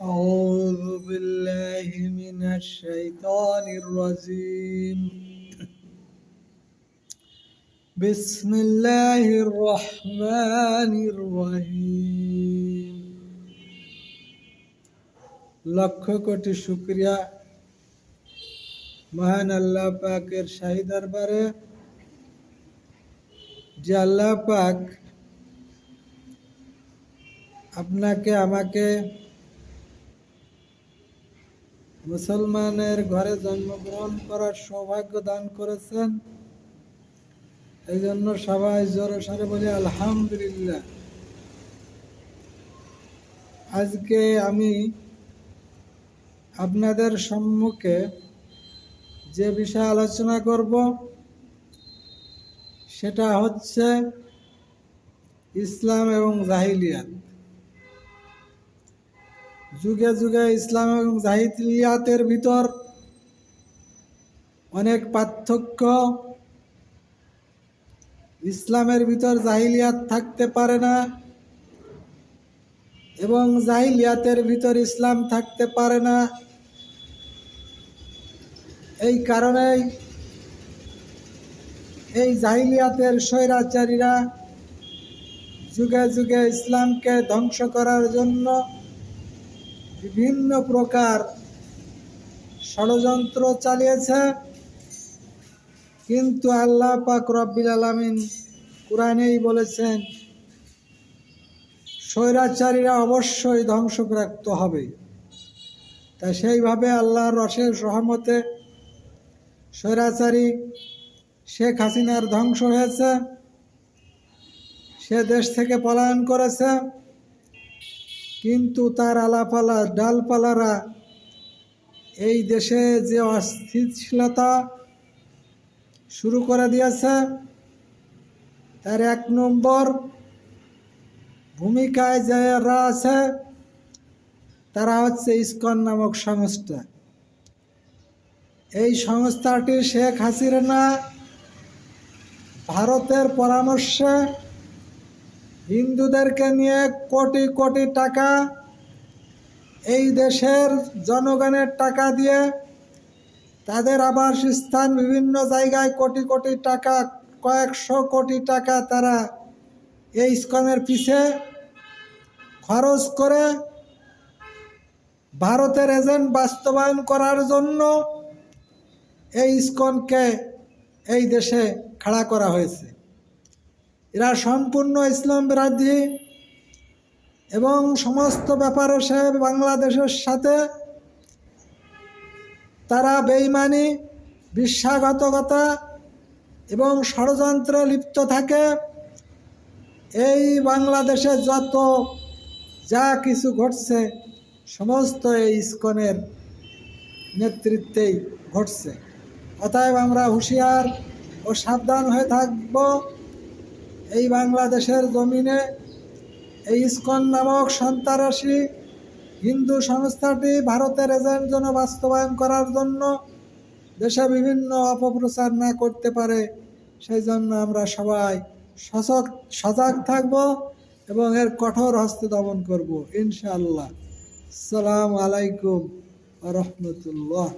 أعوذ بالله من الشيطان الرجيم بسم الله الرحمن الرحيم লক্ষ কোটি শুক্রিয়া মহান আল্লাহ পাকের শাহী দরবারে যে আল্লাহ পাক আপনাকে আমাকে মুসলমানের ঘরে জন্মগ্রহণ করার সৌভাগ্য দান করেছেন। এই জন্য সবাই জোরে সরে বলি, আলহামদুলিল্লাহ। আজকে আমি আপনাদের সম্মুখে যে বিষয়ে আলোচনা করব, সেটা হচ্ছে ইসলাম এবং জাহিলিয়াত। যুগে যুগে ইসলাম এবং জাহিলিয়াতের ভিতর অনেক পার্থক্য। ইসলামের ভিতর জাহিলিয়াত থাকতে পারে না এবং জাহিলিয়াতের ভিতর ইসলাম থাকতে পারে না। এই কারণেই এই জাহিলিয়াতের স্বৈরাচারীরা যুগে যুগে ইসলামকে ধ্বংস করার জন্য বিভিন্ন প্রকার ষড়যন্ত্র চালিয়েছে, কিন্তু আল্লাহ পাক রব্বিল আলমিন কোরআনেই বলেছেন, স্বৈরাচারীরা অবশ্যই ধ্বংসপ্রাপ্ত হবে। তা সেইভাবে আল্লাহর রসের সহমতে স্বৈরাচারী শেখ হাসিনার ধ্বংস হয়েছে, সে দেশ থেকে পলায়ন করেছে। কিন্তু তার আলাপালা, ডালপালারা এই দেশে যে অস্থিতিশীলতা শুরু করে দিয়েছে, তার এক নম্বর ভূমিকায় যারা আছে, তারা হচ্ছে ইস্কন নামক সংস্থা। এই সংস্থাটি শেখ হাসিনা ভারতের পরামর্শে হিন্দুদেরকে নিয়ে কোটি কোটি টাকা এই দেশের জনগণের টাকা দিয়ে তাদের আবাসস্থান বিভিন্ন জায়গায় কোটি কোটি টাকা, কয়েকশো কোটি টাকা তারা এই স্কনের পিছে খরচ করে ভারতের এজেন্ট বাস্তবায়ন করার জন্য এই ইস্কনকে এই দেশে খাড়া করা হয়েছে। এরা সম্পূর্ণ ইসলাম বিরাধী এবং সমস্ত ব্যাপারে সে বাংলাদেশের সাথে তারা বেইমানি, বিশ্বাসঘাতকতা এবং ষড়যন্ত্রে লিপ্ত থাকে। এই বাংলাদেশে যত যা কিছু ঘটছে, সমস্ত এই ইস্কনের নেতৃত্বেই ঘটছে। অতএব আমরা হুঁশিয়ার ও সাবধান হয়ে থাকব। এই বাংলাদেশের জমিনে এই ইস্কন নামক সন্ত্রাসী হিন্দু সংস্থাটি ভারতের এজেন্ট জন্য বাস্তবায়ন করার জন্য দেশে বিভিন্ন অপপ্রচার না করতে পারে, সেই জন্য আমরা সবাই সচক সজাগ থাকব এবং এর কঠোর হস্তে দমন করব, ইনশাআল্লাহ। সালাম আলাইকুম রহমতুল্লাহ।